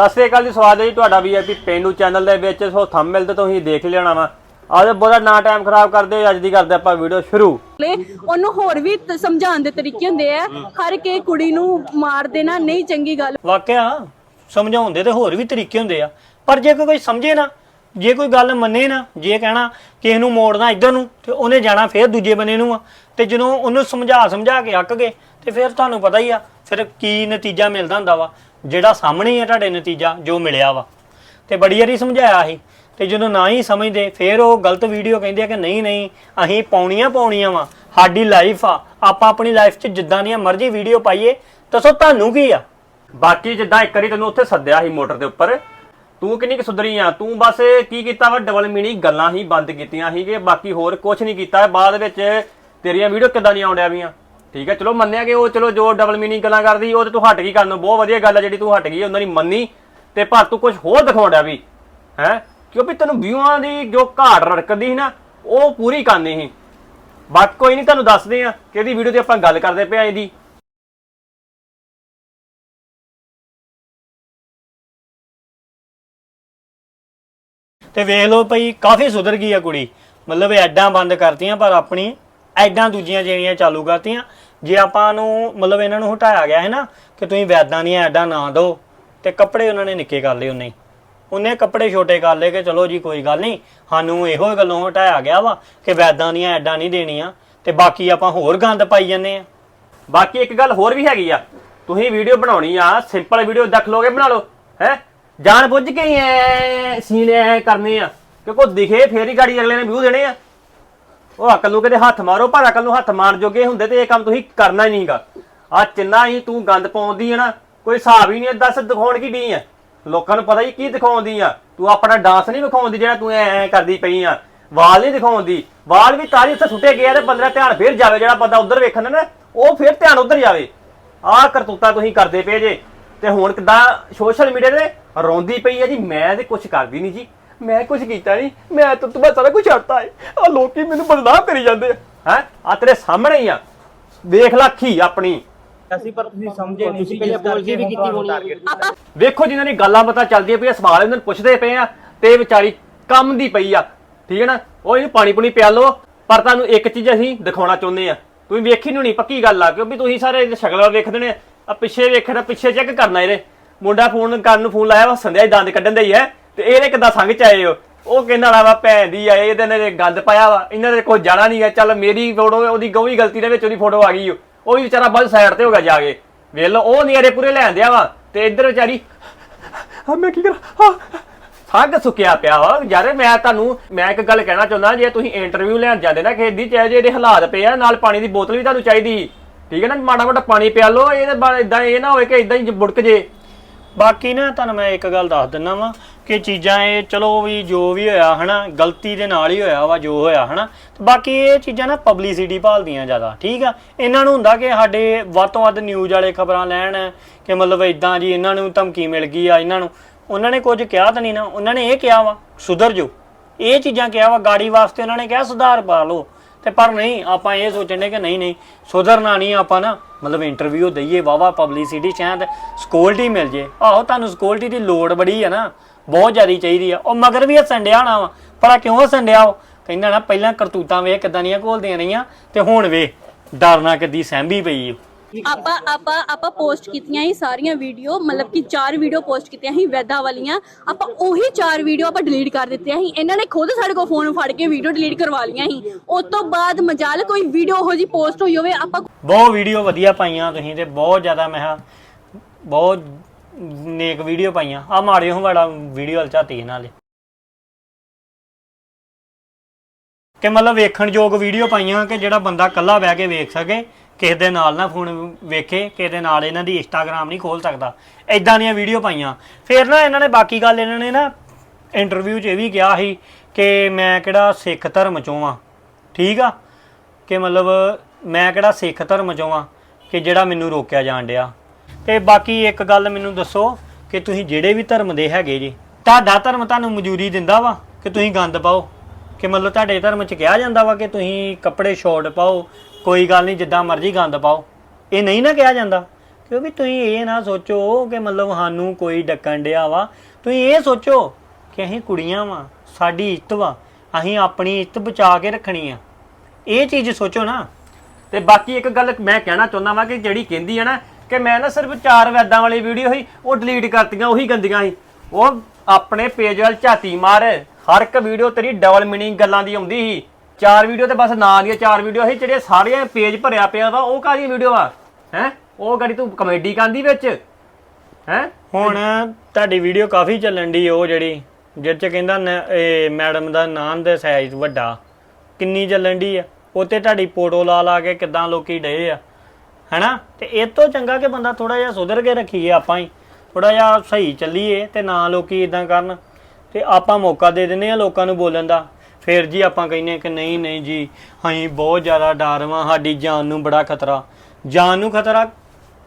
ਸਤਿ ਸ੍ਰੀ ਅਕਾਲ ਜੀ ਸਵਾਗਤ ਹੈ ਜੀ ਤੁਹਾਡਾ ਵੀਆਈਪੀ ਪੇਂਡੂ ਚੈਨਲ ਦੇ ਵਿੱਚ। ਸੋ ਥੰਬਨੇਲ ਤੇ ਤੁਸੀਂ ਦੇਖ ਲੈਣਾ ਵਾ। ਆਜੋ ਬਹੁਤਾ ਨਾ ਟਾਈਮ ਖਰਾਬ ਕਰਦੇ ਅੱਜ ਦੀ ਕਰਦੇ ਆਪਾਂ ਵੀਡੀਓ ਸ਼ੁਰੂ। ਲੈ ਉਹਨੂੰ ਹੋਰ ਵੀ ਤ- ਸਮਝਾਉਣ ਦੇ ਤਰੀਕੇ ਹੁੰਦੇ ਆ। ਹਰ ਕੇ ਕੁੜੀ ਨੂੰ ਮਾਰ ਦੇਣਾ ਨਹੀਂ ਚੰਗੀ ਗੱਲ। ਵਾਕਿਆ ਸਮਝਾਉਣ ਦੇ ਤੇ ਹੋਰ ਵੀ ਤਰੀਕੇ ਹੁੰਦੇ ਆ। ਪਰ ਜੇ ਕੋਈ ਕੋਈ ਸਮਝੇ ਨਾ ਜੇ ਕੋਈ ਗੱਲ ਮੰਨੇ ਨਾ ਜੇ ਕਹਿਣਾ ਕਿਸੇ ਨੂੰ ਮੋੜਨਾ ਇੱਧਰ ਨੂੰ ਤੇ ਉਹਨੇ ਜਾਣਾ ਫੇਰ ਦੂਜੇ ਬੰਨੇ ਨੂੰ ਆ। ਤੇ ਜਦੋਂ ਉਹਨੂੰ ਸਮਝਾ ਸਮਝਾ ਕੇ ਅੱਕ ਗਏ ਤੇ ਫਿਰ ਤੁਹਾਨੂੰ ਪਤਾ ਹੀ ਆ, ਫਿਰ ਕੀ ਨਤੀਜਾ ਮਿਲਦਾ ਹੁੰਦਾ ਵਾ। ਜਿਹੜਾ ਸਾਹਮਣੇ ਆ ਤੁਹਾਡੇ ਨਤੀਜਾ, ਜੋ ਮਿਲਿਆ ਵਾ। ਤੇ ਬੜੀ ਵਾਰੀ ਸਮਝਾਇਆ ਸੀ। ਤੇ ਜਦੋਂ ਨਾ ਹੀ ਸਮਝਦੇ, ਫਿਰ ਉਹ ਗਲਤ ਵੀਡੀਓ ਕਹਿੰਦੇ ਆ ਕਿ ਨਹੀਂ ਨਹੀਂ, ਅਸੀਂ ਪਾਉਣੀਆਂ ਪਾਉਣੀਆਂ ਵਾ। ਸਾਡੀ ਲਾਈਫ ਆ, ਆਪਾਂ ਆਪਣੀ ਲਾਈਫ 'ਚ ਜਿੱਦਾਂ ਦੀਆਂ ਮਰਜ਼ੀ ਵੀਡੀਓ ਪਾਈਏ ਦੱਸੋ ਤੁਹਾਨੂੰ ਕੀ ਆ? ਬਾਕੀ ਜਿੱਦਾਂ ਇੱਕ ਵਾਰੀ ਤੈਨੂੰ ਉੱਥੇ ਸੱਦਿਆ ਸੀ ਮੋਟਰ ਦੇ ਉੱਪਰ, ਤੂੰ ਕਿੰਨੀ ਕਿ ਸੁਧਰੀ ਆ? ਤੂੰ ਬਸ ਕੀ ਕੀਤਾ ਵਾ? ਡਬਲ ਮੀਨਿੰਗ ਗੱਲਾਂ ਹੀ ਬੰਦ ਕੀਤੀਆਂ ਸੀਗੇ, ਬਾਕੀ ਹੋਰ ਕੁਝ ਨਹੀਂ ਕੀਤਾ। ਬਾਅਦ ਵਿੱਚ ਤੇਰੀਆਂ ਵੀਡੀਓ ਕਿੱਦਾਂ ਦੀਆਂ ਆਉਂਦਿਆ ਵੀਆਂ? ਠੀਕ ਹੈ, ਚਲੋ ਮੰਨਿਆ ਕਿ ਉਹ ਚਲੋ ਜੋ ਡਬਲ ਮੀਨਿੰਗ ਗੱਲਾਂ ਕਰਦੀ, ਉਹ ਤੇ ਤੂੰ ਹਟ ਗਈ ਕਰਨ ਨੂੰ, ਬਹੁਤ ਵਧੀਆ ਗੱਲ ਹੈ ਜਿਹੜੀ ਤੂੰ ਹਟ ਗਈ, ਉਹਨਾਂ ਦੀ ਮੰਨੀ ਤੇ ਪਰ ਤੂੰ ਕੁਝ ਹੋਰ ਦਿਖਾਉਂਦਾ ਵੀ, ਹੈ? ਕਿਉਂਕਿ ਤੈਨੂੰ ਵਿਊਆਂ ਦੀ ਜੋ ਘਾਟ ਰੜਕਦੀ ਸੀ ਨਾ, ਉਹ ਪੂਰੀ ਕਰਨੀ ਸੀ। ਬਾਕੀ ਕੋਈ ਨਹੀਂ, ਤੁਹਾਨੂੰ ਦੱਸਦੇ ਆ ਕਿਹਦੀ ਵੀਡੀਓ ਤੇ ਆਪਾਂ ਗੱਲ ਕਰਦੇ ਪਏ ਆ ਇਹਦੀ। ਤੇ ਵੇਖ ਲਓ ਭਈ, ਕਾਫੀ ਸੁਧਰ ਗਈ ਆ ਕੁੜੀ। ਮਤਲਬ ਐਡਾਂ ਬੰਦ ਕਰਤੀਆਂ ਪਰ ਆਪਣੀ ਐਡਾਂ ਦੂਜੀਆਂ ਜਿਹੜੀਆਂ ਚਾਲੂ ਕਰਤੀਆਂ, ਜੇ ਆਪਾਂ ਨੂੰ ਮਤਲਬ ਇਹਨਾਂ ਨੂੰ ਹਟਾਇਆ ਗਿਆ ਹੈ ਨਾ, ਕਿ ਤੁਸੀਂ ਵੈਦਾਂ ਦੀਆਂ ਐਡਾਂ ਨਾ ਦਿਓ, ਤੇ ਕੱਪੜੇ ਉਹਨਾਂ ਨੇ ਨਿੱਕੇ ਕਰ ਲਏ ਉਹਨੇ ਉਹਨੇ ਕੱਪੜੇ ਛੋਟੇ ਕਰ ਲਏ ਕਿ ਚਲੋ ਜੀ ਕੋਈ ਗੱਲ ਨਹੀਂ, ਸਾਨੂੰ ਇਹੋ ਗੱਲੋਂ ਹਟਾਇਆ ਗਿਆ ਵਾ ਕਿ ਵੈਦਾਂ ਦੀਆਂ ਐਡਾਂ ਨਹੀਂ ਦੇਣੀਆਂ, ਤੇ ਬਾਕੀ ਆਪਾਂ ਹੋਰ ਗੰਦ ਪਾਈ ਜਾਂਦੇ ਆ ਬਾਕੀ ਇੱਕ ਗੱਲ ਹੋਰ ਵੀ ਹੈਗੀ ਆ, ਤੁਸੀਂ ਵੀਡੀਓ ਬਣਾਉਣੀ ਆ ਸਿੰਪਲ ਵੀਡੀਓ ਦੇਖ ਲੋਗੇ ਬਣਾ ਲਓ, ਹੈ? ਜਾਣ ਬੁੱਝ ਕੇ ਹੀ ਐ ਸੀਨੇ ਐ ਕਰਨੇ ਆ, ਕਿਉਂਕਿ ਦਿਖੇ, ਫੇਰ ਹੀ ਗਾੜੀ ਅਗਲੇ ਨੇ ਵਿਊ ਦੇਣੇ ਆ। ਉਹ ਅਕਲ ਨੂੰ ਕਿਤੇ ਹੱਥ ਮਾਰੋ, ਪਰ ਅਕਲ ਨੂੰ ਹੱਥ ਮਾਰ ਜੋਗੇ ਹੁੰਦੇ ਤੇ ਇਹ ਕੰਮ ਤੁਸੀਂ ਕਰਨਾ ਹੀ ਨਹੀਂਗਾ। ਆ ਚਿੰਨਾ ਹੀ ਤੂੰ ਗੰਦ ਪਾਉਂਦੀ ਹੈ ਨਾ, ਕੋਈ ਹਿਸਾਬ ਹੀ ਨਹੀਂ ਦੱਸ ਦਿਖਾਉਣ ਕੀ ਡੀ ਆ। ਲੋਕਾਂ ਨੂੰ ਪਤਾ ਹੀ ਕੀ ਦਿਖਾਉਂਦੀ ਆ। ਤੂੰ ਆਪਣਾ ਡਾਂਸ ਨਹੀਂ ਵਿਖਾਉਂਦੀ ਜਿਹੜਾ ਤੂੰ ਐ ਐ ਕਰਦੀ ਪਈ ਆ। ਵਾਲ ਨਹੀਂ ਦਿਖਾਉਂਦੀ। ਵਾਲ ਵੀ ਤਾਰੀ ਉੱਥੇ ਸੁੱਟੇ ਗਏ ਆ ਤੇ ਬੰਦਾ ਧਿਆਨ ਫੇਰ ਜਾਵੇ, ਜਿਹੜਾ ਬੰਦਾ ਉੱਧਰ ਵੇਖਣ ਨਾ, ਉਹ ਫੇਰ ਧਿਆਨ ਉੱਧਰ ਜਾਵੇ। ਆਹ ਕਰਤੂਤਾ ਤੁਸੀਂ ਕਰਦੇ ਪਏ ਜੇ। ਤੇ ਹੁਣ ਕਿਦਾਂ ਸੋਸ਼ਲ ਮੀਡੀਆ ਤੇ ਰੋਂਦੀ ਪਈ ਹੈ ਜੀ, ਮੈਂ ਤੇ ਕੁਝ ਕਰਦੀ ਨਹੀਂ ਜੀ। ਮੈਂ ਕੁਝ ਕੀਤਾ ਨਹੀਂ ਮੈਂ ਤਾਂ ਤੁਮਾ ਸਾਰਾ ਕੁਝ ਛੱਡਤਾ ਹੈ ਆ ਲੋਕੀ ਮੈਨੂੰ ਬਦਨਾਮ ਕਰੀ ਜਾਂਦੇ ਆ। ਹੈ? ਆ ਤੇਰੇ ਸਾਹਮਣੇ ਹੀ ਆ। ਦੇਖ ਲੈ ਅੱਖੀ ਆਪਣੀ। ਅਸੀਂ ਪਰ ਤੁਸੀਂ ਸਮਝੇ ਨਹੀਂ ਸੀ ਪਹਿਲੇ ਬੋਲਦੀ ਵੀ ਕੀਤੀ। ਹੋਣੀ ਵੇਖੋ ਜਿਨ੍ਹਾਂ ਦੀ ਗੱਲਾਂ ਪਤਾ ਚੱਲਦੀਆਂ ਪਈਆਂ ਸਵਾਲ ਇਹਨਾਂ ਨੂੰ ਪੁੱਛਦੇ ਪਏ ਆ ਤੇ ਵਿਚਾਰੀ ਕੰਮ ਦੀ ਪਈ ਆ। ਠੀਕ ਹੈ ਨਾ? ਉਹ ਇਹਨੂੰ ਪਾਣੀ ਪੁਣੀ ਪਿਆ ਲਓ। ਪਰ ਤੁਹਾਨੂੰ ਇੱਕ ਚੀਜ਼ ਅਸੀਂ ਦਿਖਾਉਣਾ ਚਾਹੁੰਦੇ ਆ। ਤੁਸੀਂ ਵੇਖੀ ਨੂੰ ਨਹੀਂ ਪੱਕੀ ਗੱਲ ਆ ਕਿਉਂਕਿ ਤੁਸੀਂ ਸਾਰੇ ਇਹਦੀ ਸ਼ਕਲ ਵੱਲ ਵੇਖਦੇ ਨੇ। ਆ ਪਿੱਛੇ ਵੇਖਣਾ ਪਿੱਛੇ ਚੈੱਕ ਕਰਨਾ ਇਹਦੇ। ਮੁੰਡਾ ਫੋਨ ਕਰਨ ਨੂੰ ਫੋਨ ਲਾਇਆ ਵਾ ਸੰਧਿਆ ਹੀ ਦੰਦ ਕੱਢਣ ਦੇ ਹੀ ਹੈ। ਤੇ ਇਹਦੇ ਕਿੱਦਾਂ ਸੰਗ ਚ ਆਏ ਹੋ? ਉਹ ਕਹਿੰਦਾ ਵਾ ਵਾ ਭੈਣ ਦੀ ਆਏ ਇਹਦੇ ਨੇ ਗੰਦ ਪਾਇਆ ਵਾ ਇਹਨਾਂ ਦੇ ਕੋਈ ਜਾਣਾ ਨਹੀਂ ਹੈ ਚੱਲ ਮੇਰੀ ਫੋਟੋ ਉਹਦੀ ਗੋਵੀ ਗਲਤੀ ਦੇ ਵਿੱਚ ਉਹਦੀ ਫੋਟੋ ਆ ਗਈ। ਉਹ ਵੀ ਵਿਚਾਰਾ ਬਸ ਸਾਈਡ ਤੇ ਹੋ ਗਿਆ ਜਾ ਕੇ। ਵੇਖ ਲਓ ਉਹ ਨਿਆਰੇ ਪੂਰੇ ਲੈਣ ਦਿਆ ਵਾ ਤੇ ਇੱਧਰ ਵਿਚਾਰੀ ਹਾਂ ਮੈਂ ਕੀ ਕਰਾਂ? ਸੰਗ ਸੁੱਕਿਆ ਪਿਆ ਵਾ। ਯਾਰ ਮੈਂ ਤੁਹਾਨੂੰ ਮੈਂ ਇੱਕ ਗੱਲ ਕਹਿਣਾ ਚਾਹੁੰਦਾ ਜੇ ਤੁਸੀਂ ਇੰਟਰਵਿਊ ਲੈਣ ਜਾਂਦੇ ਨਾ ਖੇਤ ਦੀ ਚਾਹੇ ਜੇ ਇਹਦੇ ਹਾਲਾਤ ਪਏ ਆ ਨਾਲ ਪਾਣੀ ਦੀ ਬੋਤਲ ਵੀ ਤੁਹਾਨੂੰ ਚਾਹੀਦੀ ਸੀ। ਠੀਕ ਹੈ ਨਾ ਮਾੜਾ ਮੋਟਾ ਪਾਣੀ ਪਿਆ ਲਓ ਇਹਦੇ ਇਦਾਂ ਇਹ ਨਾ ਹੋਵੇ ਕਿ ਇਦਾਂ ਹੀ ਬੁੜਕ ਜੇ। ਬਾਕੀ ਨਾ ਤੁਹਾਨੂੰ ਮੈਂ ਇੱਕ ਗੱਲ ਦੱਸ ਦਿੰਨਾ ਵਾਂ ਕਿ ਚੀਜ਼ਾਂ ਇਹ ਚਲੋ ਵੀ ਜੋ ਵੀ ਹੋਇਆ, ਹਨਾ, ਗਲਤੀ ਦੇ ਨਾਲ ਹੀ ਹੋਇਆ ਵਾ, ਜੋ ਹੋਇਆ, ਹਨਾ। ਤੇ ਬਾਕੀ ਇਹ ਚੀਜ਼ਾਂ ਨਾ ਪਬਲਿਸਿਟੀ ਭਾਲਦੀਆਂ ਜ਼ਿਆਦਾ, ਠੀਕ ਆ? ਇਹਨਾਂ ਨੂੰ ਹੁੰਦਾ ਕਿ ਸਾਡੇ ਵੱਧ ਤੋਂ ਵੱਧ ਨਿਊਜ਼ ਵਾਲੇ ਖਬਰਾਂ ਲੈਣ, ਕਿ ਮਤਲਬ ਇਦਾਂ ਜੀ ਇਹਨਾਂ ਨੂੰ ਧਮਕੀ ਮਿਲ ਗਈ ਆ, ਇਹਨਾਂ ਨੂੰ। ਉਹਨਾਂ ਨੇ ਕੁਝ ਕਿਹਾ ਤਾਂ ਨਹੀਂ ਨਾ, ਉਹਨਾਂ ਨੇ ਇਹ ਕਿਹਾ ਵਾ, ਸੁਧਰ ਜੋ ਇਹ ਚੀਜ਼ਾਂ ਕਿਹਾ ਵਾ, ਗਾੜੀ ਵਾਸਤੇ ਉਹਨਾਂ ਨੇ ਕਿਹਾ ਸੁਧਾਰ ਪਾ ਲਓ। ਤੇ ਪਰ ਨਹੀਂ, ਆਪਾਂ ਇਹ ਸੋਚਣੇ ਕਿ ਨਹੀਂ ਨਹੀਂ, ਸੁਧਰਨਾ ਨਹੀਂ ਆਪਾਂ ਨਾ, ਮਤਲਬ ਇੰਟਰਵਿਊ ਦਈਏ ਵਾਵਾ ਪਬਲਿਸਿਟੀ ਸ਼ਾਇਦ ਸਕਿਉਰਟੀ ਮਿਲ ਜੇ। ਆਹੋ, ਤੁਹਾਨੂੰ ਸਕਿਉਰਟੀ ਦੀ ਲੋੜ ਬੜੀ ਆ ਨਾ। ਬਹੁਤ ਜ਼ਿਆਦਾ ਚਾਹੀਦੀ ਆ। ਉਹ ਮਗਰ ਵੀ ਹੱਸਣ ਡਿਆ ਹੋਣਾ ਵਾ ਕਿਉਂ ਹੱਸਣ ਡਿਆ ਉਹ? ਕਹਿੰਦਾ ਨਾ ਪਹਿਲਾਂ ਕਰਤੂਤਾਂ ਵੇਖ ਕਿਦਾਂ ਦੀਆਂ ਘੋਲਦੀਆਂ ਰਹੀਆਂ ਤੇ ਹੁਣ ਵੇ ਡਰਨਾ ਕਿੱਦੀ ਸਹਿੰਬੀ ਪਈ ਓ। ਆਪਾਂ ਆਪਾਂ ਆਪਾਂ ਪੋਸਟ ਕੀਤੀਆਂ ਸੀ ਸਾਰੀਆਂ ਵੀਡੀਓ ਮਤਲਬ ਕਿ ਚਾਰ ਵੀਡੀਓ ਪੋਸਟ ਕੀਤੀਆਂ ਸੀ ਵੈਦਾ ਵਾਲੀਆਂ। ਆਪਾਂ ਉਹੀ ਚਾਰ ਵੀਡੀਓ ਆਪਾਂ ਡਿਲੀਟ ਕਰ ਦਿੱਤੀਆਂ ਸੀ। ਇਹਨਾਂ ਨੇ ਖੁਦ ਸਾਡੇ ਕੋਲ ਫੋਨ ਫੜ ਕੇ ਵੀਡੀਓ ਡਿਲੀਟ ਕਰਵਾ ਲਈਆਂ ਸੀ। ਉਸ ਤੋਂ ਬਾਅਦ ਮਜਾਲ ਕੋਈ ਵੀਡੀਓ ਉਹੋ ਜੀ ਪੋਸਟ ਹੋਈ ਹੋਵੇ ਆਪਾਂ ਬਹੁਤ ਵੀਡੀਓ ਵਧੀਆ ਪਾਈਆਂ ਤੁਸੀਂ ਤੇ ਬਹੁਤ ਜ਼ਿਆਦਾ ਮੈਂ ਕਿਹਾ ਬਹੁਤ ਨੇਕ ਵੀਡੀਓ ਪਾਈਆਂ। ਆ ਮਾੜਿਓ ਹਵਾੜਾ ਵੀਡੀਓ ਹਲ ਝਾਤੀ ਇਹਨਾਂ ਨੇ ਕਿ ਮਤਲਬ ਵੇਖਣ ਯੋਗ ਵੀਡੀਓ ਪਾਈਆਂ ਕਿ ਜਿਹੜਾ ਬੰਦਾ ਇਕੱਲਾ ਬਹਿ ਕੇ ਵੇਖ ਸਕੇ, ਕਿਸੇ ਦੇ ਨਾਲ ਨਾ ਫੋਨ ਵੇਖੇ, ਕਿਸੇ ਦੇ ਨਾਲ ਇਹਨਾਂ ਦੀ ਇੰਸਟਾਗ੍ਰam ਨਹੀਂ ਖੋਲ ਸਕਦਾ। ਐਦਾਂ ਦੀਆਂ ਵੀਡੀਓ ਪਾਈਆਂ। ਫਿਰ ਨਾ ਇਹਨਾਂ ਨੇ ਬਾਕੀ ਗੱਲ ਇਹਨਾਂ ਨੇ ਨਾ ਇੰਟਰਵਿਊ 'ਚ ਇਹ ਵੀ ਕਿਹਾ ਸੀ ਕਿ ਮੈਂ ਕਿਹੜਾ ਸਿੱਖ ਧਰਮ ਚੋਂ ਆ। ਠੀਕ ਆ? ਕਿ ਮਤਲਬ ਮੈਂ ਕਿਹੜਾ ਸਿੱਖ ਧਰਮ ਚੋਂ ਆ ਕਿ ਜਿਹੜਾ ਮੈਨੂੰ ਰੋਕਿਆ ਜਾਣ ਡਿਆ। ਤੇ ਬਾਕੀ ਇੱਕ ਗੱਲ ਮੈਨੂੰ ਦੱਸੋ ਕਿ ਤੁਸੀਂ ਜਿਹੜੇ ਵੀ ਧਰਮ ਦੇ ਹੈਗੇ ਜੀ, ਤੁਹਾਡਾ ਧਰਮ ਤੁਹਾਨੂੰ ਮਨਜ਼ੂਰੀ ਦਿੰਦਾ ਵਾ ਕਿ ਤੁਸੀਂ ਗੰਦ ਪਾਓ? ਕਿ ਮਤਲਬ ਤੁਹਾਡੇ ਧਰਮ 'ਚ ਕਿਹਾ ਜਾਂਦਾ ਵਾ ਕਿ ਤੁਸੀਂ ਕੱਪੜੇ ਸ਼ਾਰਟ ਪਾਓ, ਕੋਈ ਗੱਲ ਨਹੀਂ ਜਿੱਦਾਂ ਮਰਜ਼ੀ ਗੰਦ ਪਾਓ? ਇਹ ਨਹੀਂ ਨਾ ਕਿਹਾ ਜਾਂਦਾ। ਕਿਉਂਕਿ ਤੁਸੀਂ ਇਹ ਨਾ ਸੋਚੋ ਕਿ ਮਤਲਬ ਸਾਨੂੰ ਕੋਈ ਡੱਕਣ ਡਿਆ ਵਾ। ਤੁਸੀਂ ਇਹ ਸੋਚੋ ਕਿ ਅਸੀਂ ਕੁੜੀਆਂ ਵਾ, ਸਾਡੀ ਇੱਜ਼ਤ ਵਾ, ਅਸੀਂ ਆਪਣੀ ਇੱਜ਼ਤ ਬਚਾ ਕੇ ਰੱਖਣੀ ਆ। ਇਹ ਚੀਜ਼ ਸੋਚੋ ਨਾ। ਤੇ ਬਾਕੀ ਇੱਕ ਗੱਲ ਮੈਂ ਕਹਿਣਾ ਚਾਹੁੰਦਾ ਵਾਂ ਕਿ ਜਿਹੜੀ ਕਹਿੰਦੀ ਹੈ ਨਾ ਕਿ ਮੈਂ ਨਾ ਸਿਰਫ ਚਾਰ ਵੈਦਾਂ ਵਾਲੀ ਵੀਡੀਓ ਸੀ, ਉਹ ਡਿਲੀਟ ਕਰਤੀਆਂ, ਉਹੀ ਗੰਦੀਆਂ ਸੀ। ਉਹ ਆਪਣੇ ਪੇਜ ਵੱਲ ਝਾਤੀ ਮਾਰ, ਹਰ ਇੱਕ ਵੀਡੀਓ ਤੇਰੀ ਡਬਲ ਮੀਨਿੰਗ ਗੱਲਾਂ ਦੀ ਆਉਂਦੀ ਸੀ। ਚਾਰ ਵੀਡੀਓ ਤੇ ਬਸ ਨਾਂ ਦੀਆਂ ਚਾਰ ਵੀਡੀਓ ਸੀ, ਜਿਹੜੇ ਸਾਰੀਆਂ ਪੇਜ ਭਰਿਆ ਪਿਆ ਵਾ, ਉਹ ਕਾਹਦੀਆਂ ਵੀਡੀਓ ਆ? ਹੈ? ਉਹ ਗਾੜੀ ਤੂੰ ਕਮੇਡੀ ਕਾਂਦੀ ਵਿੱਚ? ਹੈ? ਹੁਣ ਤੁਹਾਡੀ ਵੀਡੀਓ ਕਾਫੀ ਚੱਲਣ ਦੀ ਉਹ ਜਿਹੜੀ, ਜਿਹਦੇ ਚ ਕਹਿੰਦਾ ਨ- ਇਹ ਮੈਡਮ ਦਾ ਨਾਂ ਦੇ ਸਾਈਜ਼ ਵੱਡਾ। ਕਿੰਨੀ ਚੱਲਣ ਦੀ ਆ? ਉੱਤੇ ਤੁਹਾਡੀ ਫੋਟੋ ਲਾ ਲਾ ਕੇ ਕਿਦਾਂ ਲੋਕੀ ਡਏ ਆ? ਹੈਨਾ? ਤੇ ਇਹ ਤੋਂ ਚੰਗਾ ਕਿ ਬੰਦਾ ਥੋੜਾ ਜਿਹਾ ਸੁਧਰ ਕੇ ਰੱਖੀਏ ਆਪਾਂ ਹੀ। ਥੋੜਾ ਜਿਹਾ ਸਹੀ ਚੱਲੀਏ ਤੇ ਨਾ ਲੋਕੀ ਇਦਾਂ ਕਰਨ। ਤੇ ਆਪਾਂ ਮੌਕਾ ਦੇ ਦਿੰਦੇ ਆ ਲੋਕਾਂ ਨੂੰ ਬੋਲਣ ਦਾ। ਫਿਰ ਜੀ ਆਪਾਂ ਕਹਿੰਨੇ ਕਿ ਨਹੀਂ ਨਹੀਂ ਜੀ, ਅਸੀਂ ਬਹੁਤ ਜ਼ਿਆਦਾ ਡਰ ਵਾਂ, ਸਾਡੀ ਜਾਨ ਨੂੰ ਬੜਾ ਖਤਰਾ। ਜਾਨ ਨੂੰ ਖਤਰਾ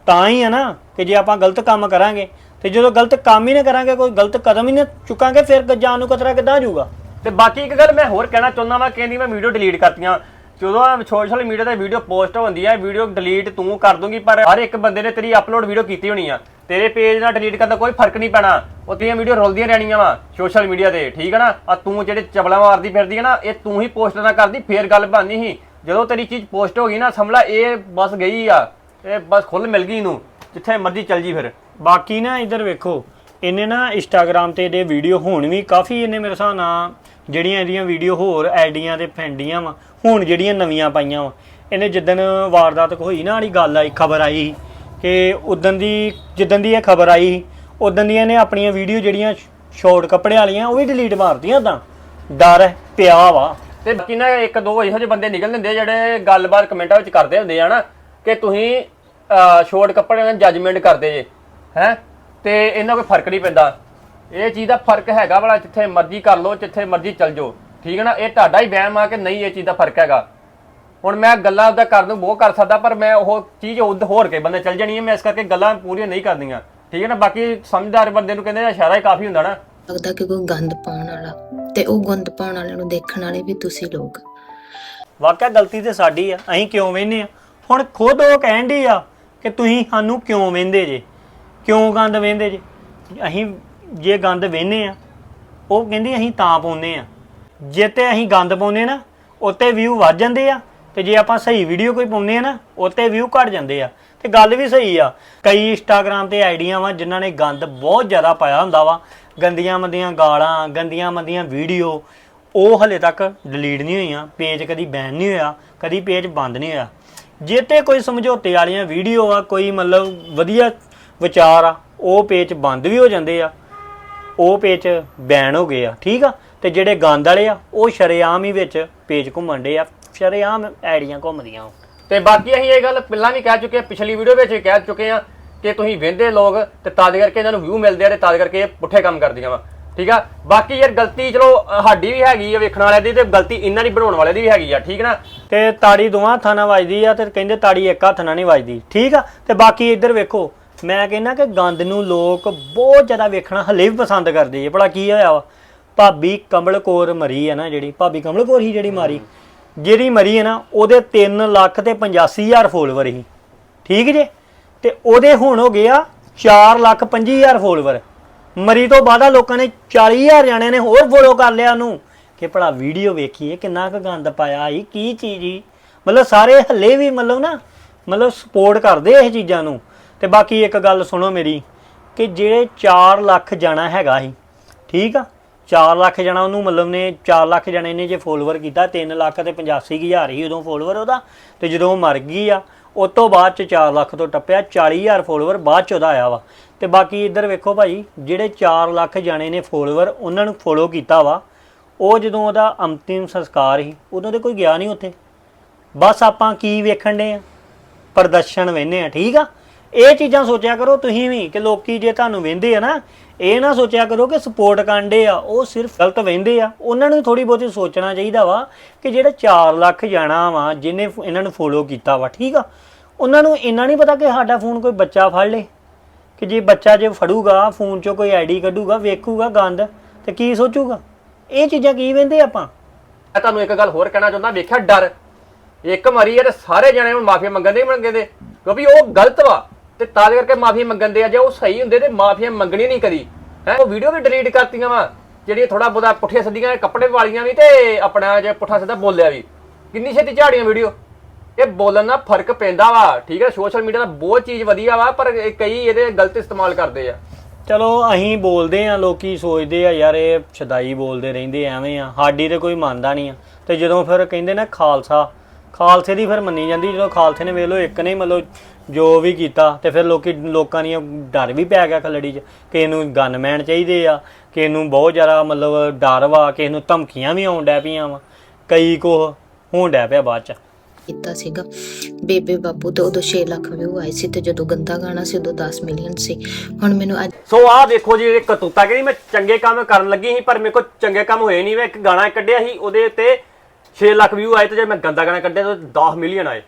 ਤਾਂ ਹੀ ਹੈ ਨਾ ਕਿ ਜੇ ਆਪਾਂ ਗਲਤ ਕੰਮ ਕਰਾਂਗੇ। ਤੇ ਜਦੋਂ ਗਲਤ ਕੰਮ ਹੀ ਨਾ ਕਰਾਂਗੇ, ਕੋਈ ਗਲਤ ਕਦਮ ਹੀ ਨਾ ਚੁੱਕਾਂਗੇ, ਫਿਰ ਜਾਨ ਨੂੰ ਖਤਰਾ ਕਿੱਦਾਂ ਜਾਊਗਾ? ਤੇ ਬਾਕੀ ਇੱਕ ਗੱਲ ਮੈਂ ਹੋਰ ਕਹਿਣਾ ਚਾਹੁੰਦਾ ਵਾਂ, ਕਹਿੰਦੀ ਮੈਂ ਵੀਡੀਓ ਡਿਲੀਟ ਕਰਤੀਆਂ। ਜਦੋਂ ਸੋਸ਼ਲ ਮੀਡੀਆ ਤੇ ਵੀਡੀਓ ਪੋਸਟ ਹੁੰਦੀ ਹੈ ਵੀਡੀਓ ਡਿਲੀਟ ਤੂੰ ਕਰ ਦੂੰਗੀ, ਪਰ ਹਰ ਇੱਕ ਬੰਦੇ ਨੇ ਤੇਰੀ ਅਪਲੋਡ ਵੀਡੀਓ ਕੀਤੀ ਹੋਣੀ ਆ। ਤੇਰੇ ਪੇਜ ਨਾਲ ਡਿਲੀਟ ਕਰਨ ਦਾ ਕੋਈ ਫ਼ਰਕ ਨਹੀਂ ਪੈਣਾ। ਉਹ ਤੇਰੀਆਂ ਵੀਡੀਓ ਰੁਲਦੀਆਂ ਰਹਿਣੀਆਂ ਵਾ ਸੋਸ਼ਲ ਮੀਡੀਆ ਤੇ, ਠੀਕ ਹੈ ਨਾ? ਆ ਤੂੰ ਜਿਹੜੇ ਚਬਲਾ ਮਾਰਦੀ ਫਿਰਦੀ ਹੈ ਨਾ, ਇਹ ਤੂੰ ਹੀ ਪੋਸਟ ਨਾ ਕਰਦੀ, ਫੇਰ ਗੱਲ ਬਣਨੀ ਸੀ। ਜਦੋਂ ਤੇਰੀ ਚੀਜ਼ ਪੋਸਟ ਹੋ ਗਈ ਨਾ ਸਮਝ ਇਹ ਬਸ ਗਈ ਆ। ਇਹ ਬਸ ਖੁੱਲ ਮਿਲ ਗਈ ਇਹਨੂੰ, ਜਿੱਥੇ ਮਰਜ਼ੀ ਚੱਲ ਜੀ ਫਿਰ। ਬਾਕੀ ਨਾ ਇਧਰ ਵੇਖੋ, ਇਹਨੇ ਨਾ ਇੰਸਟਾਗ੍ਰam ਤੇ ਇਹਦੇ ਵੀਡੀਓ ਹੁਣ ਵੀ ਕਾਫੀ ਇਹਨੇ ਮੇਰੇ ਹਿਸਾਬ ਨਾਲ ਜਿਹੜੀਆਂ ਇਹਦੀਆਂ ਵੀਡੀਓ ਹੋਰ ਐਡੀਆਂ ਤੇ ਫੈਂਡੀਆਂ ਵਾ, ਹੁਣ ਜਿਹੜੀਆਂ ਨਵੀਆਂ ਪਾਈਆਂ ਵਾ। ਇਹਨੇ ਜਿੱਦਣ ਵਾਰਦਾਤ ਹੋਈ ਨਾ ਵਾਲੀ ਗੱਲ ਆਈ, ਖਬਰ ਆਈ ਕਿ ਉਦੋਂ ਦੀ, ਜਿੱਦਣ ਦੀ ਇਹ ਖਬਰ ਆਈ ਉਦੋਂ ਦੀਆਂ ਇਹਨੇ ਆਪਣੀਆਂ ਵੀਡੀਓ ਜਿਹੜੀਆਂ ਸ਼ਾਰਟ ਕੱਪੜੇ ਵਾਲੀਆਂ, ਉਹ ਵੀ ਡਿਲੀਟ ਮਾਰਦੀਆਂ ਤਾਂ। ਡਰ ਪਿਆ ਵਾ। ਤੇ ਬਾਕੀ ਨਾ ਇੱਕ ਦੋ ਇਹੋ ਜਿਹੇ ਬੰਦੇ ਨਿਕਲ ਹੁੰਦੇ ਜਿਹੜੇ ਗੱਲਬਾਤ ਕਮੈਂਟਾਂ ਵਿੱਚ ਕਰਦੇ ਹੁੰਦੇ ਆ ਨਾ, ਕਿ ਤੁਸੀਂ ਸ਼ੋਰਟ ਕੱਪੜਿਆਂ ਦਾ ਜੱਜਮੈਂਟ ਕਰਦੇ ਜੇ, ਹੈ? ਤੇ ਇਹਨਾਂ ਕੋਈ ਫ਼ਰਕ ਨਹੀਂ ਪੈਂਦਾ। ਇਹ ਚੀਜ਼ ਦਾ ਫ਼ਰਕ ਹੈਗਾ ਵਾਲਾ ਜਿੱਥੇ ਮਰਜ਼ੀ ਕਰ ਲਓ ਜਿੱਥੇ ਮਰਜ਼ੀ ਚੱਲ ਜਾਓ। ਠੀਕ ਹੈ ਨਾ? ਇਹ ਤੁਹਾਡਾ ਹੀ ਵਹਿਮ ਆ ਕਿ ਨਹੀਂ ਇਹ ਚੀਜ਼ ਦਾ ਫ਼ਰਕ ਹੈਗਾ। ਹੁਣ ਮੈਂ ਗੱਲਾਂ ਉਹਦਾ ਕਰ ਦੂੰ ਬਹੁਤ ਕਰ ਸਕਦਾ ਪਰ ਮੈਂ ਉਹ ਚੀਜ਼ ਹੋਰ ਕੇ ਬੰਦੇ ਚੱਲ ਜਾਣੀ ਹੈ ਮੈਂ ਇਸ ਕਰਕੇ ਗੱਲਾਂ ਪੂਰੀਆਂ ਨਹੀਂ ਕਰਦੀਆਂ ਠੀਕ ਹੈ ਨਾ? ਬਾਕੀ ਸਮਝਦਾਰ ਬੰਦੇ ਨੂੰ ਕਹਿੰਦੇ ਇਸ਼ਾਰਾ ਹੀ ਕਾਫੀ ਹੁੰਦਾ ਨਾ। ਲੱਗਦਾ ਕਿ ਕੋਈ ਗੰਦ ਪਾਉਣ ਵਾਲਾ ਤੇ ਉਹ ਗੰਦ ਪਾਉਣ ਵਾਲਿਆਂ ਨੂੰ ਦੇਖਣ ਵਾਲੇ ਵੀ ਤੁਸੀਂ ਲੋਕ। ਵਾਕਿਆ ਗਲਤੀ ਤੇ ਸਾਡੀ ਆ ਅਸੀਂ ਕਿਉਂ ਵੇਂਦੇ ਆ? ਹੁਣ ਖੁਦ ਉਹ ਕਹਿਣ ਡਈ ਆ ਕਿ ਤੁਸੀਂ ਸਾਨੂੰ ਕਿਉਂ ਵੇਂਦੇ ਜੇ? ਕਿਉਂ ਗੰਦ ਵੇਂਦੇ ਜੇ? ਅਸੀਂ ਜੇ ਗੰਦ ਵੇਂਦੇ ਆ, ਉਹ ਕਹਿੰਦੀ ਅਸੀਂ ਤਾਂ ਪਾਉਂਦੇ ਆ। ਜੇ ਤੇ ਅਸੀਂ ਗੰਦ ਪਾਉਂਦੇ ਨਾ, ਉੱਤੇ ਵਿਊ ਵੱਧ ਜਾਂਦੇ ਆ, ਤੇ ਜੇ ਆਪਾਂ ਸਹੀ ਵੀਡੀਓ ਕੋਈ ਪਾਉਂਦੇ ਆ ਨਾ, ਉੱਤੇ ਵਿਊ ਘਟ ਜਾਂਦੇ ਆ। ਤੇ ਗੱਲ ਵੀ ਸਹੀ ਆ, ਕਈ ਇੰਸਟਾਗ੍ਰam ਤੇ ਆਈਡੀਆਂ ਵਾ ਜਿਨ੍ਹਾਂ ਨੇ ਗੰਦ ਬਹੁਤ ਜ਼ਿਆਦਾ ਪਾਇਆ ਹੁੰਦਾ ਵਾ, ਗੰਦੀਆਂ ਮੰਦੀਆਂ ਗਾਲਾਂ, ਗੰਦੀਆਂ ਮੰਦੀਆਂ ਵੀਡੀਓ ਉਹ ਹਲੇ ਤੱਕ ਡਿਲੀਟ ਨਹੀਂ ਹੋਈਆਂ ਪੇਜ ਕਦੀ ਬੈਨ ਨਹੀਂ ਹੋਇਆ, ਕਦੀ ਪੇਜ ਬੰਦ ਨਹੀਂ ਹੋਇਆ। ਜੇ ਤੇ ਕੋਈ ਸਮਝੌਤੇ ਵਾਲੀਆਂ ਵੀਡੀਓ ਆ, ਕੋਈ ਮਤਲਬ ਵਧੀਆ ਵਿਚਾਰ ਆ, ਉਹ ਪੇਜ ਬੰਦ ਵੀ ਹੋ ਜਾਂਦੇ ਆ। ਉਹ ਪੇਜ ਬੈਨ ਹੋ ਗਏ ਆ ਠੀਕ ਆ? ਤੇ ਜਿਹੜੇ ਗੰਦ ਵਾਲੇ ਆ ਉਹ ਸ਼ਰੇਆਮ ਹੀ ਵਿੱਚ ਪੇਜ ਘੁੰਮਣ ਦੇ ਆ। ਸ਼ਰੇਆਮ ਆਈਡੀਆਂ ਘੁੰਮਦੀਆਂ ਉਹ। ਤੇ ਬਾਕੀ ਅਸੀਂ ਇਹ ਗੱਲ ਪਹਿਲਾਂ ਵੀ ਕਹਿ ਚੁੱਕੇ ਹਾਂ ਪਿਛਲੀ ਵੀਡੀਓ ਵਿੱਚ ਵੀ ਕਹਿ ਚੁੱਕੇ ਹਾਂ ਕਿ ਤੁਸੀਂ ਵਹਿੰਦੇ ਲੋਕ ਤੇ ਤਦ ਕਰਕੇ ਇਹਨਾਂ ਨੂੰ ਵਿਊ ਮਿਲਦੇ ਆ ਤੇ ਤਦ ਕਰਕੇ ਇਹ ਪੁੱਠੇ ਕੰਮ ਕਰਦੀਆਂ ਵਾ ਠੀਕ ਆ? ਬਾਕੀ ਯਾਰ ਗਲਤੀ ਚਲੋ ਅ, ਸਾਡੀ ਵੀ ਹੈਗੀ ਆ ਵੇਖਣ ਵਾਲਿਆਂ ਦੀ ਤੇ ਗਲਤੀ ਇਹਨਾਂ ਦੀ ਬਣਾਉਣ ਵਾਲਿਆਂ ਦੀ ਵੀ ਹੈਗੀ ਆ ਠੀਕ ਨਾ? ਤੇ ਤਾੜੀ ਦੋਵਾਂ ਹੱਥਾਂ ਨਾਲ ਵੱਜਦੀ ਆ ਤੇ ਕਹਿੰਦੇ ਤਾੜੀ ਇੱਕ ਹੱਥ ਨਾਲ ਨਹੀਂ ਵੱਜਦੀ ਠੀਕ ਆ? ਤੇ ਬਾਕੀ ਇੱਧਰ ਵੇਖੋ ਮੈਂ ਕਹਿੰਦਾ ਕਿ ਗੰਦ ਨੂੰ ਲੋਕ ਬਹੁਤ ਜ਼ਿਆਦਾ ਵੇਖਣਾ ਹਲੇ ਵੀ ਪਸੰਦ ਕਰਦੇ ਜੇ ਭਲਾ ਕੀ ਹੋਇਆ ਵਾ? ਭਾਬੀ ਕਮਲ ਕੌਰ ਮਰੀ ਹੈ ਨਾ ਜਿਹੜੀ, ਭਾਬੀ ਕਮਲ ਕੌਰ ਹੀ ਜਿਹੜੀ ਮਾਰੀ। ਜਿਹੜੀ ਮਰੀ ਹੈ ਨਾ, ਉਹਦੇ 3 ਲੱਖ ਤੇ 85000 ਫੋਲੋਵਰ ਸੀ। ਠੀਕ ਜੇ? ਤੇ ਉਹਦੇ ਹੁਣ ਹੋ ਗਏ ਆ 4 ਲੱਖ 25000 ਫੋਲੋਵਰ ਮਰੀ ਤੋਂ ਬਾਅਦ ਲੋਕਾਂ ਨੇ 40000 ਜਾਣਿਆਂ ਨੇ ਹੋਰ ਫੋਲੋ ਕਰ ਲਿਆ ਉਹਨੂੰ। ਕਿ ਭਲਾ ਵੀਡੀਓ ਵੇਖੀਏ, ਕਿੰਨਾ ਕੁ ਗੰਦ ਪਾਇਆ ਸੀ, ਕੀ ਚੀਜ਼ ਸੀ? ਮਤਲਬ ਸਾਰੇ ਹੱਲੇ ਵੀ ਮਤਲਬ ਨਾ, ਮਤਲਬ ਸਪੋਰਟ ਕਰਦੇ ਇਹ ਚੀਜ਼ਾਂ ਨੂੰ। ਤੇ ਬਾਕੀ ਇੱਕ ਗੱਲ ਸੁਣੋ ਮੇਰੀ, ਕਿ ਜਿਹੜੇ 4 ਲੱਖ ਜਾਣਾ ਹੈਗਾ ਸੀ, ਠੀਕ ਆ? 4 ਲੱਖ ਜਣਾ ਉਹਨੂੰ ਮਤਲਬ ਨੇ 4 ਲੱਖ ਜਣੇ ਨੇ ਜੇ ਫੋਲੋਵਰ ਕੀਤਾ 3 ਲੱਖ ਤੇ 85000 ਹੀ ਉਦੋਂ ਫੋਲੋਵਰ ਉਹਦਾ, ਤੇ ਜਦੋਂ ਉਹ ਮਰ ਗਈ ਆ, ਉਸ ਤੋਂ ਬਾਅਦ ਚ 4 ਲੱਖ ਤੋਂ ਟੱਪਿਆ 40000 ਫੋਲੋਵਰ ਬਾਅਦ ਚ ਉਹਦਾ ਆਇਆ ਵਾ। ਤੇ ਬਾਕੀ ਇੱਧਰ ਵੇਖੋ ਭਾਈ ਜਿਹੜੇ 4 ਲੱਖ ਜਣੇ ਨੇ ਫੋਲੋਵਰ ਉਹਨਾਂ ਨੂੰ ਫੋਲੋ ਕੀਤਾ ਵਾ, ਉਹ ਜਦੋਂ ਉਹਦਾ ਅੰਤਿਮ ਸੰਸਕਾਰ ਸੀ, ਉਦੋਂ ਤੇ ਕੋਈ ਗਿਆ ਨਹੀਂ ਉੱਥੇ। ਬਸ ਆਪਾਂ ਕੀ ਵੇਖਣ ਦੇ ਆ? ਪ੍ਰਦਰਸ਼ਨ ਵੇਨੇ ਆ, ਠੀਕ ਆ? ਇਹ ਚੀਜ਼ਾਂ ਸੋਚਿਆ ਕਰੋ ਤੁਸੀਂ ਵੀ, ਕਿ ਲੋਕੀ ਜੇ ਤੁਹਾਨੂੰ ਵੇਂਦੇ ਆ ਨਾ, ਇਹ ਨਾ ਸੋਚਿਆ ਕਰੋ ਕਿ ਸਪੋਰਟ ਕਾਂਡੇ ਆ, ਉਹ ਸਿਰਫ ਗਲਤ ਵੇਂਦੇ ਆ। ਉਹਨਾਂ ਨੂੰ ਥੋੜੀ ਬਹੁਤੀ ਸੋਚਣਾ ਚਾਹੀਦਾ ਵਾ ਕਿ ਜਿਹੜਾ 4 ਲੱਖ ਜਾਣਾ ਵਾ, ਜਿਹਨੇ ਇਹਨਾਂ ਨੂੰ ਫੋਲੋ ਕੀਤਾ ਵਾ, ਠੀਕ ਆ? ਉਹਨਾਂ ਨੂੰ ਇੰਨਾ ਨਹੀਂ ਪਤਾ ਕਿ ਸਾਡਾ ਫੋਨ ਕੋਈ ਬੱਚਾ ਫੜ ਲੇ, ਕਿ ਜੇ ਬੱਚਾ ਜੇ ਫੜੂਗਾ, ਫੋਨ 'ਚੋਂ ਕੋਈ ਆਈਡੀ ਕੱਢੂਗਾ, ਵੇਖੂਗਾ ਗੰਦ, ਤੇ ਕੀ ਸੋਚੂਗਾ? ਇਹ ਚੀਜ਼ਾਂ ਕੀ ਵੇਂਦੇ ਆਪਾਂ? ਮੈਂ ਤੁਹਾਨੂੰ ਇੱਕ ਗੱਲ ਹੋਰ ਕਹਿਣਾ ਚਾਹੁੰਦਾ, ਵੇਖਿਆ ਡਰ। ਇੱਕ ਮਰੀ ਆ ਤੇ ਸਾਰੇ ਜਣੇ ਹੁਣ ਮਾਫੀ ਮੰਗਣ ਦੇ ਹੀ ਮੰਗਦੇ, ਕਿਉਂਕਿ ਉਹ ਗਲਤ ਵਾ। ਤੇ ਤਾਂ ਕਰਕੇ ਮਾਫੀ ਮੰਗਣ ਦੇ ਆ, ਜੇ ਉਹ ਸਹੀ ਹੁੰਦੇ ਤੇ ਮਾਫੀਆਂ ਮੰਗਣੀ ਨਹੀਂ ਕਦੀ। ਹੈ, ਉਹ ਵੀਡੀਓ ਵੀ ਡਿਲੀਟ ਕਰਤੀਆਂ ਵਾ, ਜਿਹੜੀਆਂ ਥੋੜਾ ਬਹੁਤਾ ਪੁੱਠੀਆਂ ਸਿੱਧੀਆਂ ਕੱਪੜੇ ਵਾਲੀਆਂ ਵੀ ਤੇ ਆਪਣਾ ਜੇ ਪੁੱਠਾ ਸਿੱਧਾ ਬੋਲਿਆ ਵੀ। ਕਿੰਨੀ ਛੇਤੀ ਝਾੜੀਆਂ ਵੀਡੀਓ ਇਹ ਬੋਲਣ ਨਾਲ ਫ਼ਰਕ ਪੈਂਦਾ ਵਾ, ਠੀਕ ਹੈ ਸੋਸ਼ਲ ਮੀਡੀਆ ਦਾ ਬਹੁਤ ਚੀਜ਼ ਵਧੀਆ ਵਾ, ਪਰ ਇਹ ਕਈ ਇਹਦੇ ਗਲਤ ਇਸਤੇਮਾਲ ਕਰਦੇ ਆ। ਚਲੋ, ਅਸੀਂ ਬੋਲਦੇ ਆ, ਲੋਕੀ ਸੋਚਦੇ ਆ, ਯਾਰ ਇਹ ਛਦਾਈ ਬੋਲਦੇ ਰਹਿੰਦੇ ਐਵੇਂ ਆ, ਸਾਡੀ ਤੇ ਕੋਈ ਮੰਨਦਾ ਨਹੀਂ ਆ। ਤੇ ਜਦੋਂ ਫਿਰ ਕਹਿੰਦੇ ਨਾ ਖਾਲਸਾ, ਖਾਲਸੇ ਦੀ ਫਿਰ ਮੰਨੀ ਜਾਂਦੀ, ਜਦੋਂ ਖਾਲਸੇ ਨੇ ਵੇਖ ਲਓ ਇੱਕ ਨੇ ਮਤਲਬ ਜੋ ਵੀ ਕੀਤਾ ਤੇ ਫਿਰ ਲੋਕੀ ਲੋਕਾਂ ਦੀਆਂ ਡਰ ਵੀ ਪੈ ਗਿਆ ਖਲੜੀ 'ਚ ਕਿ ਇਹਨੂੰ ਗਨਮੈਨ ਚਾਹੀਦੇ ਆ ਕਿ ਇਹਨੂੰ ਬਹੁਤ ਜ਼ਿਆਦਾ ਮਤਲਬ ਡਰ ਵਾ ਕਿ ਇਹਨੂੰ ਧਮਕੀਆਂ ਵੀ ਆਉਣ ਡੈ ਪਈਆਂ ਵਾ ਕਈ ਕੋ ਹੋਣ ਡੈ ਪਿਆ ਬਾਅਦ 'ਚ। ਕੀਤਾ ਸੀਗਾ। ਬੇਬੇ ਬਾਪੂ ਤੇ ਉਦੋਂ 6 ਲੱਖ ਵਿਊ ਆਏ ਸੀ ਤੇ ਜਦੋਂ ਗੰਦਾ ਗਾਣਾ ਸੀ ਉਦੋਂ 10 ਮਿਲੀਅਨ ਸੀ। ਹੁਣ ਮੈਨੂੰ ਅੱਜ ਸੋ ਆਹ ਦੇਖੋ ਜੀ ਇਹ ਕਤੂਤਾ ਕਿ ਨਹੀਂ ਮੈਂ ਚੰਗੇ ਕੰਮ ਕਰਨ ਲੱਗੀ ਸੀ ਪਰ ਮੇਰੇ ਕੋਲ ਚੰਗੇ ਕੰਮ ਹੋਏ ਨਹੀਂ ਵੇ। ਇੱਕ ਗਾਣਾ ਕੱਢਿਆ ਸੀ ਉਹਦੇ ਉੱਤੇ 6 ਲੱਖ ਵਿਊ ਆਏ ਤੇ ਜੇ ਮੈਂ ਗੰਦਾ ਗਾਣਾ ਕੱਢਿਆ ਤਾਂ 10 ਮਿਲੀਅਨ ਆਏ।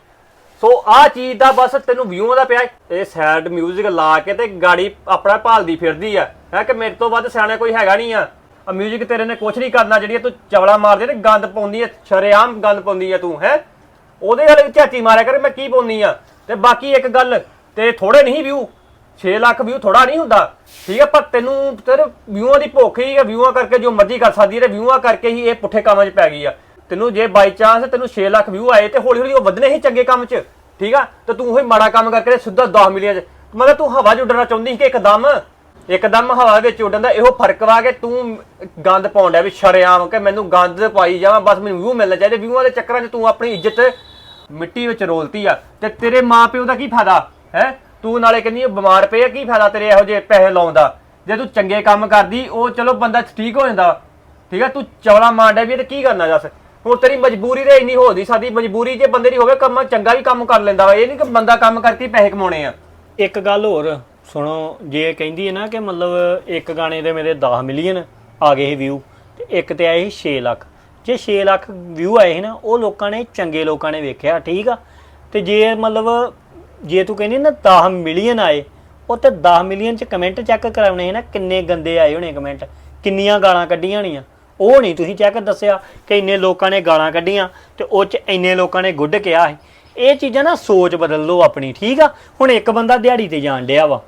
ਸੋ ਆਹ ਚੀਜ਼ ਦਾ ਬਸ ਤੈਨੂੰ ਵਿਊ ਦਾ ਪਿਆ ਇਹ ਸੈਡ ਮਿਊਜ਼ਿਕ ਲਾ ਕੇ ਤੇ ਗਾੜੀ ਆਪਣਾ ਭਾਲਦੀ ਫਿਰਦੀ ਆ। ਹੈ ਕਿ ਮੇਰੇ ਤੋਂ ਵੱਧ ਸਿਆਣਾ ਕੋਈ ਹੈਗਾ ਨਹੀਂ ਆ। ਆ ਮਿਊਜ਼ਿਕ ਤੇਰੇ ਨੇ ਕੁਝ ਨਹੀਂ ਕਰਨਾ, ਜਿਹੜੀ ਤੂੰ ਚਵਲਾ ਮਾਰਦੀ ਤੇ ਗੰਦ ਪਾਉਂਦੀ ਆ, ਸ਼ਰੇਆਮ ਗੰਦ ਪਾਉਂਦੀ ਆ ਤੂੰ, ਹੈ? ਉਹਦੇ ਵਾਲੇ ਝਾਤੀ ਮਾਰਿਆ ਕਰ, ਮੈਂ ਕੀ ਪਾਉਂਦੀ ਆ? ਤੇ ਬਾਕੀ ਇੱਕ ਗੱਲ, ਤੇ ਥੋੜੇ ਨਹੀਂ ਵਿਊ 6 ਲੱਖ ਵਿਊ ਥੋੜਾ ਨਹੀਂ ਹੁੰਦਾ। ਠੀਕ ਹੈ ਪਰ ਤੈਨੂੰ ਤੇਰੇ ਵਿਊਆਂ ਦੀ ਭੁੱਖ ਹੀ ਹੈ ਵਿਊਆਂ ਕਰਕੇ ਜੋ ਮਰਜ਼ੀ ਕਰ ਸਕਦੀ ਹੈ ਤੇ ਵਿਊਆਂ ਕਰਕੇ ਹੀ ਇਹ ਪੁੱਠੇ ਕੰਮਾਂ 'ਚ ਪੈ ਗਈ ਆ। ਤੈਨੂੰ ਜੇ ਬਾਈ ਚਾਂਸ ਤੈਨੂੰ 6 ਲੱਖ ਵਿਊ ਆਏ ਤੇ ਹੌਲੀ ਹੌਲੀ ਉਹ ਵਧਣੇ ਹੀ ਚੰਗੇ ਕੰਮ 'ਚ, ਠੀਕ ਆ? ਤੇ ਤੂੰ ਉਹੀ ਮਾੜਾ ਕੰਮ ਕਰਕੇ ਸਿੱਧਾ 10 ਮਿਲੀਅਨ 'ਚ। ਮਤਲਬ ਤੂੰ ਹਵਾ 'ਚ ਉੱਡਣਾ ਚਾਹੁੰਦੀ ਸੀ ਕਿ ਇੱਕਦਮ ਇੱਕਦਮ ਹਵਾ ਵਿੱਚ ਉੱਡਣ ਦਾ ਇਹੋ ਫ਼ਰਕ ਵਾ ਕਿ ਤੂੰ ਗੰਦ ਪਾਉਂਦਾ ਵੀ ਸ਼ਰੇਆਮ ਕਿ ਮੈਨੂੰ ਗੰਦ ਪਾਈ ਜਾਵਾਂ, ਬਸ ਮੈਨੂੰ ਵਿਊ ਮਿਲਣਾ ਚਾਹੀਦਾ। ਵਿਊਆਂ ਦੇ ਚੱਕਰਾਂ 'ਚ ਤੂੰ ਆਪਣੀ ਇੱਜ਼ਤ ਮਿੱਟੀ ਵਿੱਚ ਰੋਲਤੀ ਆ। ਤੇ ਤੇਰੇ ਮਾਪਿਓ ਦਾ ਕੀ ਫਾਇਦਾ, ਹੈ? ਤੂੰ ਨਾਲੇ ਕਹਿੰਦੀ ਬਿਮਾਰ ਪਏ ਆ, ਕੀ ਫਾਇਦਾ ਤੇਰੇ ਇਹੋ ਜਿਹੇ ਪੈਸੇ ਲਾਉਣ ਦਾ? ਜੇ ਤੂੰ ਚੰਗੇ ਕੰਮ ਕਰਦੀ, ਉਹ ਚਲੋ ਬੰਦਾ ਠੀਕ ਹੋ ਜਾਂਦਾ। ਠੀਕ ਆ? ਤੂੰ ਚੌਲਾ ਮਾਰਦਾ ਵੀ ਤੇ ਕੀ ਕਰਨਾ ਦੱਸ? ਹੁਣ ਤੇਰੀ ਮਜਬੂਰੀ ਤੇ ਇੰਨੀ ਹੋ ਨਹੀਂ ਸਕਦੀ ਮਜਬੂਰੀ ਜੇ ਬੰਦੇ ਦੀ ਹੋਵੇ ਕੰਮ, ਚੰਗਾ ਵੀ ਕੰਮ ਕਰ ਲੈਂਦਾ ਵਾ। ਇਹ ਨਹੀਂ ਕਿ ਬੰਦਾ ਕੰਮ ਕਰਕੇ ਹੀ ਪੈਸੇ ਕਮਾਉਣੇ ਆ। ਇੱਕ ਗੱਲ ਹੋਰ, ਸੁਣੋ, ਜੇ ਕਹਿੰਦੀ ਹੈ ਨਾ ਕਿ ਮਤਲਬ ਇੱਕ ਗਾਣੇ ਦੇ ਮੇਰੇ 10 ਮਿਲੀਅਨ ਆ ਗਏ ਸੀ ਵਿਊ ਤੇ ਇੱਕ ਤੇ ਆਏ ਸੀ 6 ਲੱਖ। ਜੇ 6 ਲੱਖ ਵਿਊ ਆਏ ਸੀ ਨਾ, ਉਹ ਲੋਕਾਂ ਨੇ ਚੰਗੇ ਲੋਕਾਂ ਨੇ ਵੇਖਿਆ, ਠੀਕ ਆ? ਤੇ ਜੇ ਮਤਲਬ, ਜੇ ਤੂੰ ਕਹਿੰਦੀ ਨਾ 10 ਮਿਲੀਅਨ ਆਏ, ਉਹ ਤੇ 10 ਮਿਲੀਅਨ ਚ ਕਮੈਂਟ ਚੈੱਕ ਕਰਾਉਣੇ ਸੀ ਨਾ, ਕਿੰਨੇ ਗੰਦੇ ਆਏ ਹੋਣੇ ਕਮੈਂਟ ਕਿੰਨੀਆਂ ਗਾਲਾਂ ਕੱਢੀਆਂ ਹੋਣੀਆਂ। ਉਹ ਨਹੀਂ ਤੁਸੀਂ ਚੈੱਕ ਦੱਸਿਆ ਕਿ ਇੰਨੇ ਲੋਕਾਂ ਨੇ ਗਾਲਾਂ ਕੱਢੀਆਂ ਤੇ ਉਹ ਚ ਇੰਨੇ ਲੋਕਾਂ ਨੇ ਗੁੱਡ ਕਿਹਾ ਸੀ। ਇਹ ਚੀਜ਼ਾਂ ਨਾ ਸੋਚ ਬਦਲ ਲਓ ਆਪਣੀ, ਠੀਕ ਆ? ਹੁਣ ਇੱਕ ਬੰਦਾ ਦਿਹਾੜੀ ਤੇ ਜਾਣ ਡਿਆ ਵਾ।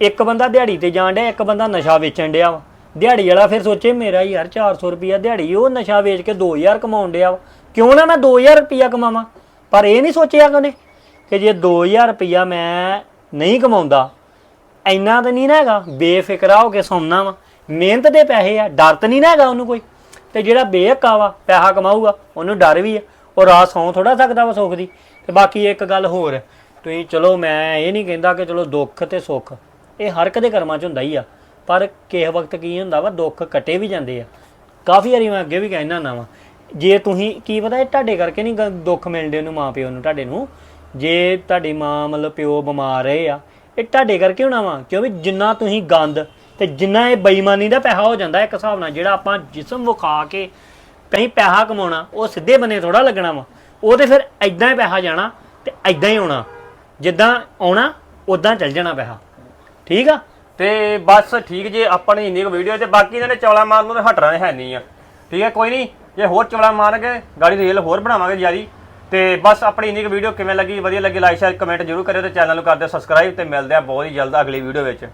ਇੱਕ ਬੰਦਾ ਦਿਹਾੜੀ ਤੇ ਜਾਣ ਡਿਆ, ਇੱਕ ਬੰਦਾ ਨਸ਼ਾ ਵੇਚਣ ਡਿਆ ਵਾ। ਦਿਹਾੜੀ ਵਾਲਾ ਫਿਰ ਸੋਚੇ, ਮੇਰਾ ਯਾਰ 400 ਰੁਪਿਆ ਦਿਹਾੜੀ, ਉਹ ਨਸ਼ਾ ਵੇਚ ਕੇ 2000 ਕਮਾਉਣ ਡਿਆ ਵਾ। ਕਿਉਂ ਨਾ ਮੈਂ 2000 ਰੁਪਿਆ ਕਮਾਵਾਂ? ਪਰ ਇਹ ਨਹੀਂ ਸੋਚਿਆ ਕਿ ਉਹਨੇ ਕਿ ਜੇ 2000 ਰੁਪਿਆ ਮੈਂ ਨਹੀਂ ਕਮਾਉਂਦਾ, ਇੰਨਾ ਤਾਂ ਨਹੀਂ ਨਾ ਹੈਗਾ, ਬੇਫਿਕਰਾ ਹੋ ਕੇ ਸੌਂਨਾ ਵਾ। ਮਿਹਨਤ ਦੇ ਪੈਸੇ ਆ, ਡਰ ਤਾਂ ਨਹੀਂ ਨਾ ਹੈਗਾ ਉਹਨੂੰ ਕੋਈ। ਤੇ ਜਿਹੜਾ ਬੇਹੱਕਾ ਵਾ, ਪੈਸਾ ਕਮਾਊਗਾ, ਉਹਨੂੰ ਡਰ ਵੀ ਆ। ਉਹ ਰਾਤ ਸੌਂ ਥੋੜਾ ਸਕਦਾ ਵਾ ਸੁੱਖ ਦੀ। ਤੇ ਬਾਕੀ ਇੱਕ ਗੱਲ ਹੋਰ, ਤੁਸੀਂ ਚਲੋ ਮੈਂ ਇਹ ਨਹੀਂ ਕਹਿੰਦਾ ਕਿ ਚਲੋ ਦੁੱਖ ਤੇ ਸੁੱਖ, ਇਹ ਹਰ ਇੱਕ ਦੇ ਕਰਮਾਂ 'ਚ ਹੁੰਦਾ ਹੀ ਆ। ਪਰ ਕਿਸੇ ਵਕਤ ਕੀ ਹੁੰਦਾ ਵਾ, ਦੁੱਖ ਕੱਟੇ ਵੀ ਜਾਂਦੇ ਆ। ਕਾਫੀ ਵਾਰੀ ਮੈਂ ਅੱਗੇ ਵੀ ਕਹਿਣਾ ਨਾ ਵਾ, ਜੇ ਤੁਸੀਂ, ਕੀ ਪਤਾ ਇਹ ਤੁਹਾਡੇ ਕਰਕੇ ਨਹੀਂ ਗ- ਦੁੱਖ ਮਿਲਦੇ ਉਹਨੂੰ ਮਾਂ ਪਿਓ ਨੂੰ, ਤੁਹਾਡੇ ਨੂੰ? ਜੇ ਤੁਹਾਡੀ ਮਾਂ ਮਤਲਬ ਪਿਓ ਬਿਮਾਰ ਰਹੇ ਆ, ਇਹ ਤੁਹਾਡੇ ਕਰਕੇ ਹੋਣਾ ਵਾ, ਕਿਉਂਕਿ ਜਿੰਨਾ ਤੁਸੀਂ ਗੰਦ ਤੇ ਜਿੰਨਾ ਇਹ ਬੇਈਮਾਨੀ ਦਾ ਪੈਸਾ ਹੋ ਜਾਂਦਾ ਇੱਕ ਹਿਸਾਬ ਨਾਲ, ਜਿਹੜਾ ਆਪਾਂ ਜਿਸਮ ਵਿਖਾ ਕੇ ਕहीं ਪੈਸਾ ਕਮਾਉਣਾ, ਉਹ ਸਿੱਧੇ ਬੰਨੇ ਥੋੜਾ ਲੱਗਣਾ ਵਾ। ਉਹ ਤੇ ਫਿਰ ਐਦਾਂ ਹੀ ਪੈਸਾ ਜਾਣਾ ਤੇ ਐਦਾਂ ਹੀ ਆਉਣਾ। ਜਿੱਦਾਂ ਆਉਣਾ ਉਦਾਂ ਚੱਲ ਜਾਣਾ ਪੈਸਾ। ਠੀਕ ਆ? ਤੇ ਬਸ ਠੀਕ ਜੇ ਆਪਾਂ ਨੇ ਇੰਨੀ ਕੁ ਵੀਡੀਓ ਤੇ, ਬਾਕੀ ਇਹਨਾਂ ਨੇ ਚੌਲਾ ਮਾਰਨ ਨੂੰ ਤਾਂ ਹਟਣਾ ਹੈ ਨਹੀਂ ਆ। ਠੀਕ ਹੈ ਕੋਈ ਨਹੀਂ, ਜੇ ਹੋਰ ਚੌਲਾ ਮਾਰਨਗੇ, ਗਾੜੀ ਰੇਲ ਹੋਰ ਬਣਾਵਾਂਗੇ ਜਿਆਦੀ। ਤੇ ਬਸ ਆਪਣੀ ਇੰਨੀ ਕੁ ਵੀਡੀਓ ਕਿਵੇਂ ਲੱਗੀ, ਵਧੀਆ ਲੱਗੀ ਲਾਈਕ ਸ਼ੇਅਰ ਕਮੈਂਟ ਜ਼ਰੂਰ ਕਰਿਓ ਤੇ ਚੈਨਲ ਨੂੰ ਕਰ ਦਿਓ ਸਬਸਕ੍ਰਾਈਬ ਤੇ ਮਿਲਦੇ ਆ ਬਹੁਤ ਹੀ ਜਲਦ ਅਗਲੀ ਵੀਡੀਓ ਵਿੱਚ।